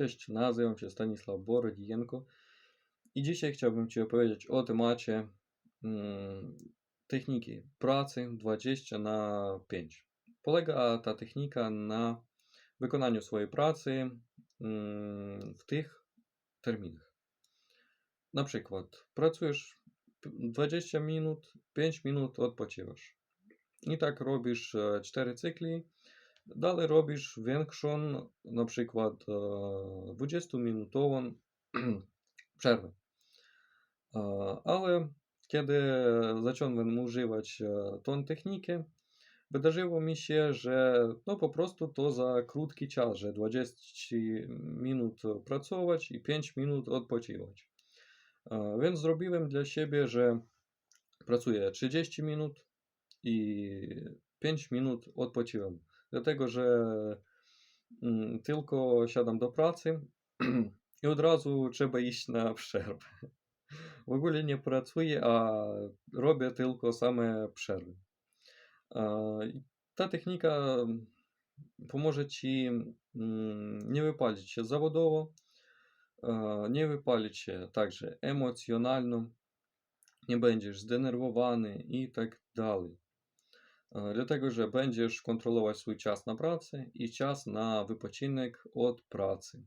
Cześć, nazywam się Stanisław Borodijenko i dzisiaj chciałbym Ci opowiedzieć o temacie mm, techniki pracy 20 na 5. Polega ta technika na wykonaniu swojej pracy mm, w tych terminach. Na przykład pracujesz p- 20 minut, 5 minut odpoczywasz. I tak robisz 4 cykli. Dalej robisz większą, na przykład e, 20-minutową przerwę. E, Ale kiedy zacząłem używać e, tą technikę, wydarzyło mi się, że no po prostu to za krótki czas, że 20 minut pracować i 5 minut odpoczywać. E, Więc zrobiłem dla siebie, że pracuję 30 minut i 5 minut odpoczywam. Dlatego, że mm, tylko siadam do pracy i od razu trzeba iść na przerwę. W ogóle nie pracuję, a robię tylko same przerwy. Ta technika pomoże Ci mm, nie wypalić się zawodowo, nie wypalić się także emocjonalno, nie będziesz zdenerwowany i tak dalej. E, Dlatego, że będziesz kontrolować swój czas na pracę i czas na wypoczynek od pracy.